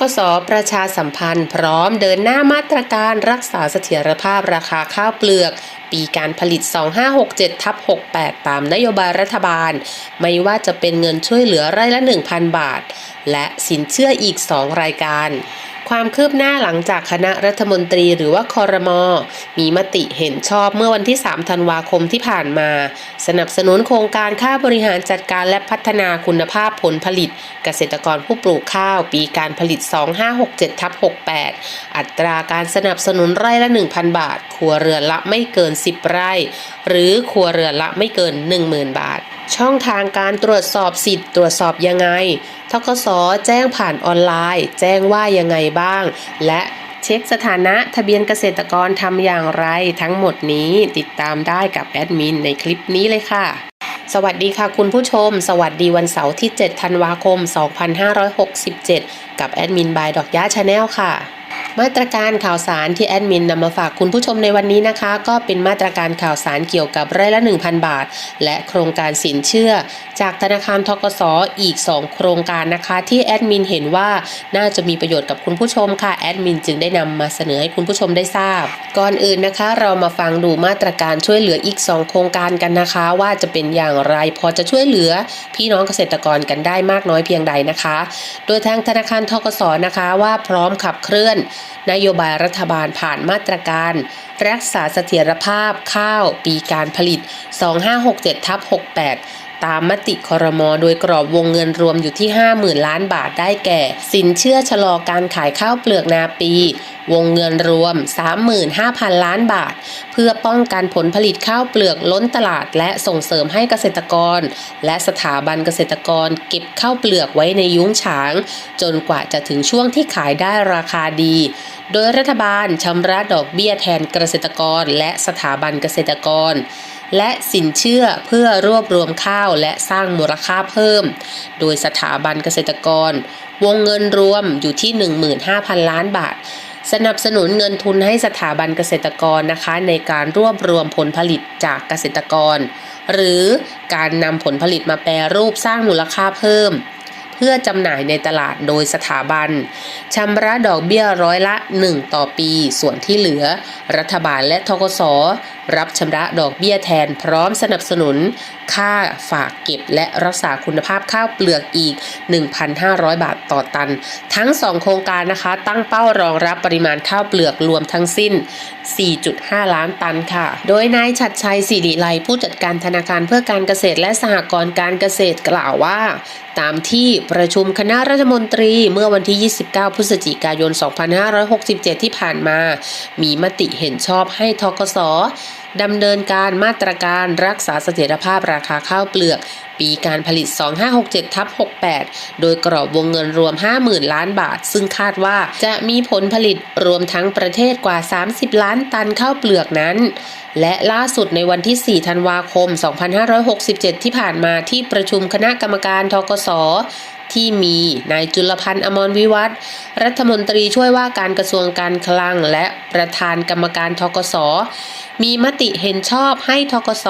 กสประชาสัมพันธ์ พร้อมเดินหน้ามาตรการรักษาเสถียรภาพราคาข้าวเปลือก ปีการผลิต 2567ทับ68 ตามนโยบายรัฐบาล ไม่ว่าจะเป็นเงินช่วยเหลือไร่ละ 1,000 บาท และสินเชื่ออีก 2 รายการ ความคืบหน้าหลังจากคณะรัฐมนตรีหรือว่าคอรมอมีมติเห็นชอบเมื่อวันที่ 3 ธันวาคมที่ผ่านมา สนับสนุนโครงการค่าบริหารจัดการและพัฒนาคุณภาพผลผลิต เกษตรกรผู้ปลูกข้าว ปีการผลิต 2567ทับ68 อัตราการสนับสนุนไร่ละ 1,000 บาทครัวเรือนละไม่เกิน 10 ไร่ หรือครัวเรือนละไม่เกิน 10,000 บาท ช่องทางการตรวจสอบสิทธิ์ตรวจสอบยังไง ทกสแจ้งผ่านออนไลน์ แจ้งว่ายังไงบ้าง และเช็คสถานะทะเบียนเกษตรกรทำอย่างไรทั้งหมดนี้ติดตามได้กับแอดมินในคลิปนี้เลยค่ะ สวัสดีค่ะคุณผู้ชม สวัสดีวันเสาร์ที่ 7 ธันวาคม 2567 กับแอดมินบายดอกย่าชาแนลค่ะ มาตรการข่าวสารที่แอดมินนำมาฝากคุณผู้ชมในวันนี้นะคะ ก็เป็นมาตรการข่าวสารเกี่ยวกับไร่ละ 1,000 บาท และโครงการสินเชื่อ จากธนาคารทกสออีก 2 โครงการนะคะ ที่แอดมินเห็นว่าน่าจะมีประโยชน์กับคุณผู้ชมค่ะแอดมินจึงได้นำมาเสนอให้คุณผู้ชมได้ทราบ ก่อนอื่นนะคะ เรามาฟังดูมาตรการช่วยเหลืออีก 2 โครงการกันนะคะ ว่าจะเป็นอย่างไรพอจะช่วยเหลือ พี่น้องเกษตรกรกันได้มากน้อยเพียงใดนะคะ โดยทางธนาคารทกสนะคะว่าพร้อมขับเคลื่อนนโยบายรัฐบาลผ่านมาตรการ รักษาเสถียรภาพข้าวปีการผลิต 2567ทับ68 ตามมติคอรมอโดยกรอบวงเงินรวมอยู่ที่ 50,000 ล้านบาทได้แก่ สินเชื่อชะลอการขายข้าวเปลือกนาปี วงเงินรวม 35,000 ล้านบาท เพื่อป้องกันผลผลิตข้าวเปลือกล้นตลาด และส่งเสริมให้เกษตรกร และสถาบันเกษตรกร เก็บข้าวเปลือกไว้ในยุ้งฉาง จนกว่าจะถึงช่วงที่ขายได้ราคาดี โดยรัฐบาลชำระดอกเบี้ยแทนเกษตรกร และสถาบันเกษตรกร และสินเชื่อเพื่อรวบรวมข้าวและสร้างมูลค่าเพิ่ม โดยสถาบันเกษตรกร วงเงินรวมอยู่ที่ 15,000 ล้านบาท สนับสนุนเงินทุนให้สถาบันเกษตรกรนะคะในการรวบรวมผลผลิตจากเกษตรกร หรือการนำผลผลิตมาแปรรูปสร้างมูลค่าเพิ่มเพื่อจำหน่ายในตลาดโดยสถาบันชำระดอกเบี้ยร้อยละ 1 ต่อปี ส่วนที่เหลือ รัฐบาลและทกสรับชำระดอกเบี้ยแทนพร้อมสนับสนุน ค่าฝากเก็บและรักษาคุณภาพข้าวเปลือกอีก 1,500 บาทต่อตัน ทั้ง 2 โครงการนะคะ ตั้งเป้ารองรับปริมาณข้าวเปลือกรวมทั้งสิ้น 4.5 ล้านตันค่ะ โดยนายชัดชัยสิริไลผู้จัดการธนาคารเพื่อการเกษตรและสหกรณ์การเกษตรกล่าวว่าตามที่ประชุมคณะรัฐมนตรีเมื่อวันที่ 29 พฤศจิกายน 2567 ที่ผ่านมา มีมติเห็นชอบให้ทกสดำเนินการมาตรการรักษาเสถียรภาพราคาข้าวเปลือก ปีการผลิต 2567ทับ68 โดยกรอบวงเงินรวม 50,000 ล้านบาท ซึ่งคาดว่าจะมีผลผลิตรวมทั้งประเทศกว่า 30 ล้านตันข้าวเปลือกนั้น และล่าสุดในวันที่ 4 ธันวาคม 2567 ที่ผ่านมาที่ประชุมคณะกรรมการทกส ที่มีนายจุลพันธ์อมรวิวัฒรัฐมนตรีช่วยว่าการกระทรวงการคลัง และประธานกรรมการทกสมีมติเห็นชอบให้ทกส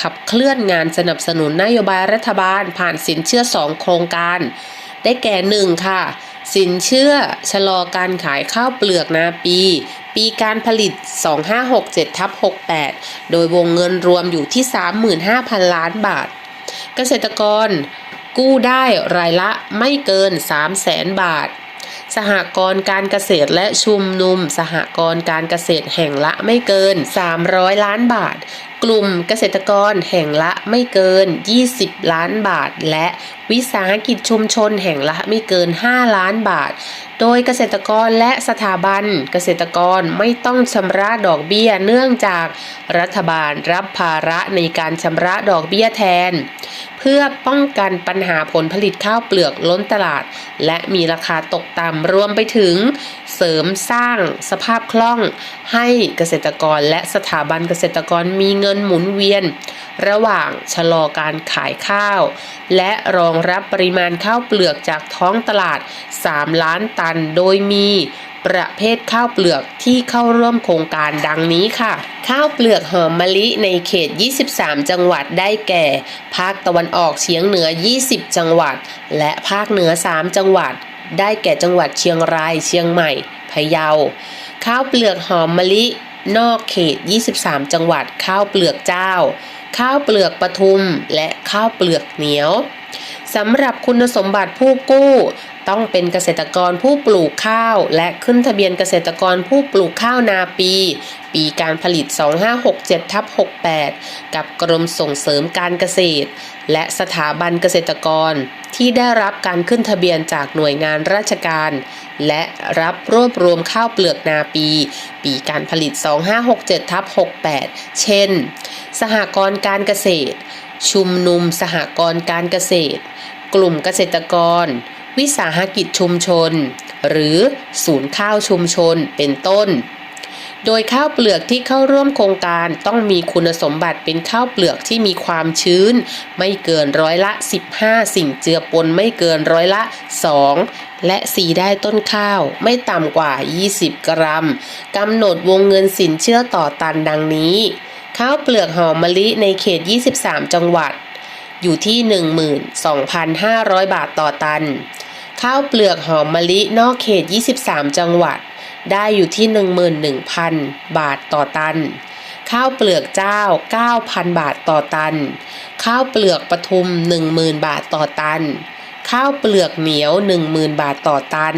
ขับเคลื่อนงานสนับสนุนนโยบายรัฐบาลผ่านสินเชื่อ 2 โครงการ ได้แก่ 1 ค่ะ สินเชื่อ ชะลอการขายข้าวเปลือกนาปี ปีการผลิต 2567ทับ68 โดยวงเงินรวมอยู่ที่ 35,000 ล้านบาท เกษตรกร กู้ได้รายละไม่เกิน 3 0 0แสนบาท สหกรณ์การเกษตรและชุมนุม สหกรณ์การเกษตรแห่งละไม่เกิน 300 ล้านบาท กลุ่มเกษตรกรแห่งละไม่เกิน 20 ล้านบาท และวิสาหกิจชุมชนแห่งละไม่เกิน 5 ล้านบาท โดยเกษตรกรและสถาบัน เกษตรกรไม่ต้องชำระดอกเบี้ยเนื่องจากรัฐบาลรับภาระในการชำระดอกเบี้ยแทน เพื่อป้องกันปัญหาผลผลิตข้าวเปลือกล้นตลาด และมีราคาตกต่ำรวมไปถึง เสริมสร้างสภาพคล่อง ให้เกษตรกรและสถาบันเกษตรกรมีเงินงินหมุนเวียน ระหว่างชะลอการขายข้าว และรองรับปริมาณข้าวเปลือกจากท้องตลาด 3 ล้านตันโดยมีประเภทข้าวเปลือกที่เข้าร่วมโครงการดังนี้ค่ะ ข้าวเปลือกหอมมะลิในเขต 23 จังหวัดได้แก่ ภาคตะวันออกเฉียงเหนือ 20 จังหวัด และภาคเหนือ 3 จังหวัด ได้แก่จังหวัดเชียงราย เชียงใหม่ พะเยา ข้าวเปลือกหอมมะลิ นอกเขต 23 จังหวัดข้าวเปลือกเจ้า ข้าวเปลือกปทุม และข้าวเปลือกเหนียวสำหรับคุณสมบัติผู้กู้ ต้องเป็นเกษตรกรผู้ปลูกข้าว และขึ้นทะเบียนเกษตรกรผู้ปลูกข้าวนาปี ปีการผลิต 2567ทับ68 กับกรมส่งเสริมการเกษตร และสถาบันเกษตรกรที่ได้รับการขึ้นทะเบียนจากหน่วยงานราชการ และรับรวบรวมข้าวเปลือกนาปี ปีการผลิต 2567ทับ68 เช่น สหกรณ์การเกษตร ชุมนุมสหกรณ์การเกษตร กลุ่มเกษตรกร วิสาหกิจชุมชน หรือศูนย์ข้าวชุมชนเป็นต้น โดยข้าวเปลือกที่เข้าร่วมโครงการต้องมีคุณสมบัติเป็นข้าวเปลือกที่มีความชื้น ไม่เกินร้อยละ 15 สิ่งเจือปนไม่เกินร้อยละ 2 และสีได้ต้นข้าว ไม่ต่ำกว่า 20 กรัมกำหนดวงเงินสินเชื่อต่อตันดังนี้ ข้าวเปลือกหอมมะลิในเขต 23 จังหวัดอยู่ที่ 12,500 บาทต่อตัน ข้าวเปลือกหอมมะลินอกเขต 23 จังหวัด ได้อยู่ที่ 11,000 บาทต่อตัน ข้าวเปลือกเจ้า 9,000 บาทต่อตัน ข้าวเปลือกปทุม 10,000 บาทต่อตัน ข้าวเปลือกเหนียว 10,000 บาทต่อตัน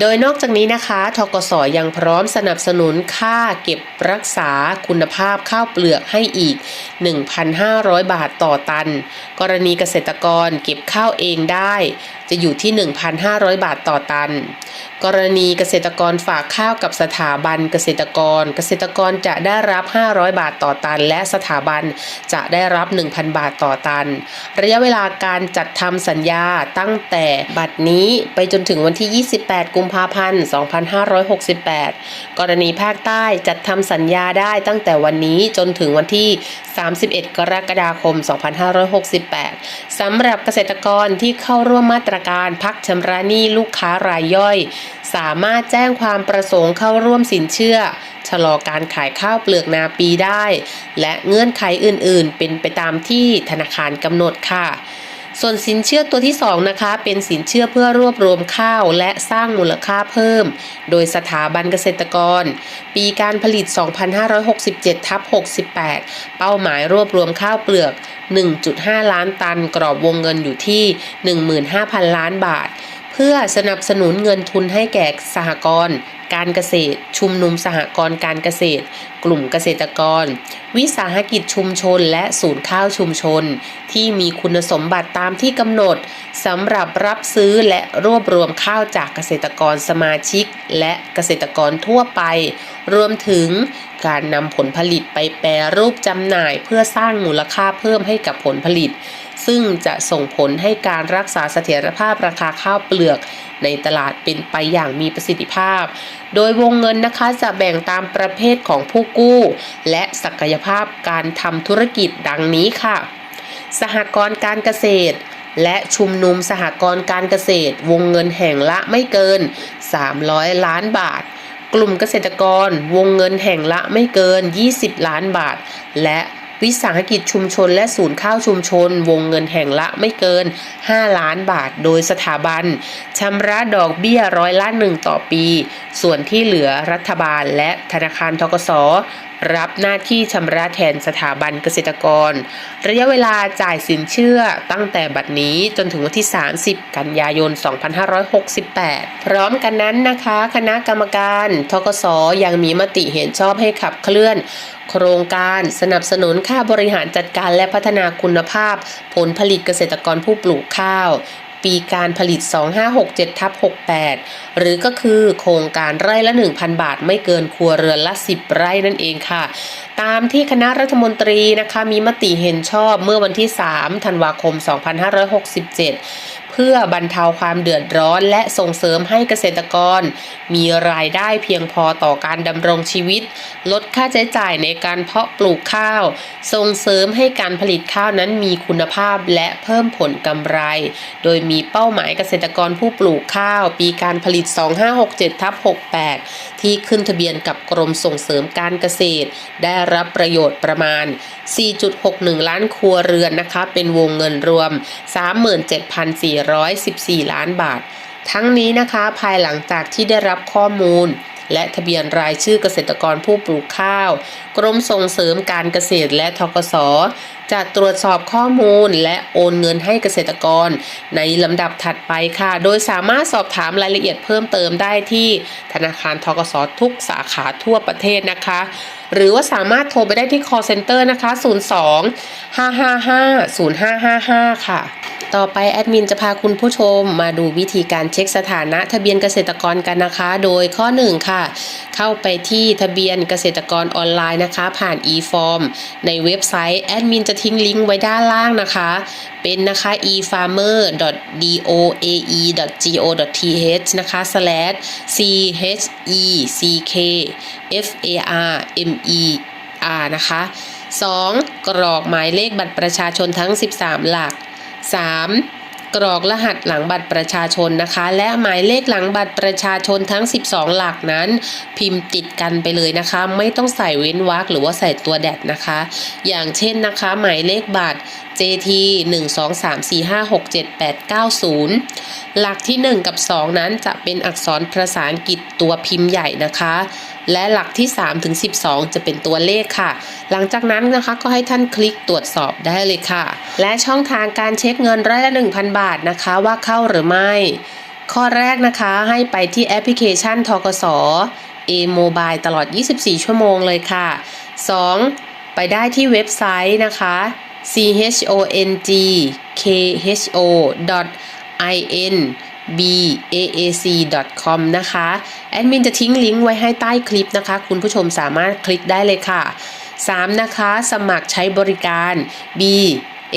โดยนอกจากนี้นะคะ ทกสยังพร้อมสนับสนุนค่าเก็บรักษาคุณภาพข้าวเปลือกให้อีก 1,500 บาทต่อตัน กรณีเกษตรกรเก็บข้าวเองได้ จะอยู่ที่ 1,500 บาทต่อตัน กรณีเกษตรกรฝากข้าวกับสถาบันเกษตรกร เกษตรกรจะได้รับ 500 บาทต่อตัน และสถาบันจะได้รับ 1,000 บาทต่อตัน ระยะเวลาการจัดทำสัญญาตั้งแต่บัดนี้ไปจนถึงวันที่ 28 กุมภาพันธ์ 2568 กรณีภาคใต้จัดทำสัญญาได้ตั้งแต่วันนี้จนถึงวันที่ 31 กรกฎาคม 2568 สำหรับเกษตรกรที่เข้าร่วมมาตรการพักชำระหนี้ลูกค้ารายย่อยสามารถแจ้งความประสงค์เข้าร่วมสินเชื่อ ชะลอการขายข้าวเปลือกนาปีได้ และเงื่อนไขอื่นๆ เป็นไปตามที่ธนาคารกำหนดค่ะส่วนสินเชื่อตัวที่ 2 นะคะ เป็นสินเชื่อเพื่อรวบรวมข้าวและสร้างมูลค่าเพิ่ม โดยสถาบันเกษตรกร ปีการผลิต 2567ทับ68 เป้าหมายรวบรวมข้าวเปลือก 1.5 ล้านตัน กรอบวงเงินอยู่ที่ 15,000 ล้านบาท เพื่อสนับสนุนเงินทุนให้แก่สหกรณ์การเกษตร ชุมนุมสหกรณ์การเกษตร กลุ่มเกษตรกร วิสาหกิจชุมชนและศูนย์ข้าวชุมชน ที่มีคุณสมบัติตามที่กำหนดสำหรับรับซื้อและรวบรวมข้าวจากเกษตรกรสมาชิก และเกษตรกรทั่วไป รวมถึงการนำผลผลิตไปแปรรูปจำหน่าย เพื่อสร้างมูลค่าเพิ่มให้กับผลผลิต ซึ่งจะส่งผลให้การรักษาเสถียรภาพราคาข้าวเปลือกในตลาดเป็นไปอย่างมีประสิทธิภาพ โดยวงเงินนะคะจะแบ่งตามประเภทของผู้กู้ และศักยภาพการทำธุรกิจดังนี้ค่ะ สหกรณ์การเกษตรและชุมนุมสหกรณ์การเกษตร วงเงินแห่งละไม่เกิน 300 ล้านบาท กลุ่มเกษตรกร วงเงินแห่งละไม่เกิน 20 ล้านบาท และ วิสาหกิจชุมชนและศูนย์ข้าวชุมชน วงเงินแห่งละไม่เกิน 5 ล้านบาท โดยสถาบันชำระดอกเบี้ยร้อยละหนึ่งต่อปี ส่วนที่เหลือรัฐบาลและธนาคารทกสรับหน้าที่ชำระแทนสถาบันเกษตรกร ระยะเวลาจ่ายสินเชื่อตั้งแต่บัดนี้จนถึงวันที่ 30 กันยายน 2568 พร้อมกันนั้นนะคะ คณะกรรมการทกสยังมีมติเห็นชอบให้ขับเคลื่อน โครงการสนับสนุนค่าบริหารจัดการและพัฒนาคุณภาพ ผลผลิตเกษตรกรผู้ปลูกข้าว ปีการผลิต 2567ทับ68 หรือก็คือโครงการไร่ละ 1,000 บาทไม่เกินครัวเรือนละ 10 ไร่นั่นเองค่ะ ตามที่คณะรัฐมนตรีนะคะมีมติเห็นชอบเมื่อวันที่ 3 ธันวาคม 2567 เพื่อบรรเทาความเดือดร้อน และส่งเสริมให้เกษตรกร มีรายได้เพียงพอต่อการดำรงชีวิต ลดค่าใช้จ่ายในการเพาะปลูกข้าว ส่งเสริมให้การผลิตข้าวนั้นมีคุณภาพและเพิ่มผลกำไร โดยมีเป้าหมายเกษตรกรผู้ปลูกข้าว ปีการผลิต 2567ทับ68 ที่ขึ้นทะเบียนกับกรมส่งเสริมการเกษตร ได้รับประโยชน์ประมาณ 4.61 ล้านครัวเรือนนะคะ เป็นวงเงินรวม 37,040 414 ล้านบาท ทั้งนี้นะคะ ภายหลังจากที่ได้รับข้อมูล และทะเบียนรายชื่อเกษตรกรผู้ปลูกข้าว กรมส่งเสริมการเกษตรและทกศจะตรวจสอบข้อมูลและโอนเงินให้เกษตรกร ในลำดับถัดไปค่ะ โดยสามารถสอบถามรายละเอียดเพิ่มเติมได้ที่ธนาคารทกสทุกสาขาทั่วประเทศนะคะ หรือว่าสามารถโทรไปได้ที่ call center นะคะ 02 555 0555 ค่ะ ต่อไปแอดมินจะพาคุณผู้ชมมาดูวิธีการเช็คสถานะทะเบียนเกษตรกรกันนะคะ โดยข้อ 1 ค่ะ เข้าไปที่ทะเบียนเกษตรกรออนไลน์นะคะ ผ่าน e-form ในเว็บไซต์แอดมินจะทิ้งลิงก์ไว้ด้านล่างนะคะ เป็นนะคะ efarmer.doae.go.th นะคะ slash c h e c k f a r m e r นะคะ 2. กรอกหมายเลขบัตรประชาชนทั้ง 13 หลัก 3. กรอกรหัสหลังบัตรประชาชนนะคะ และหมายเลขหลังบัตรประชาชนทั้ง 12 หลักนั้น พิมพ์ติดกันไปเลยนะคะ ไม่ต้องใส่เว้นวรรคหรือว่าใส่ตัวแดดนะคะ อย่างเช่นนะคะ หมายเลขบัตร JT 1 2 3 4 5 6 7 8 9 0 หลักที่ 1 กับ 2 นั้นจะเป็นอักษรภาษาอังกฤษตัวพิมพ์ใหญ่นะคะ และหลักที่ 3 ถึง 12 จะเป็นตัวเลขค่ะ หลังจากนั้นนะคะก็ให้ท่านคลิกตรวจสอบได้เลยค่ะ และช่องทางการเช็คเงินร้อยละ 1,000 บาทนะคะว่าเข้าหรือไม่ ข้อแรกนะคะให้ไปที่แอปพลิเคชันทกส A Mobile ตลอด 24 ชั่วโมงเลยค่ะ 2. ไปได้ที่เว็บไซต์นะคะ chong kho in baac.com นะคะ แอดมินจะทิ้งลิงก์ไว้ให้ใต้คลิปนะคะ คุณผู้ชมสามารถคลิกได้เลยค่ะ 3. นะคะ สมัครใช้บริการ B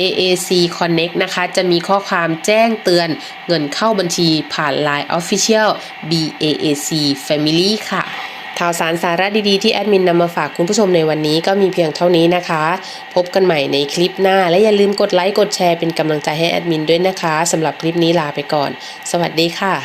AAC Connect นะคะ จะมีข้อความแจ้งเตือนเงินเข้าบัญชีผ่าน Line Official BAAC Family ค่ะ ข่าวสารสาระดีๆที่แอดมินนำมาฝากคุณผู้ชมในวันนี้ก็มีเพียงเท่านี้นะคะ พบกันใหม่ในคลิปหน้า และอย่าลืมกดไลค์กดแชร์เป็นกำลังใจให้แอดมินด้วยนะคะสำหรับคลิปนี้ลาไปก่อน สวัสดีค่ะ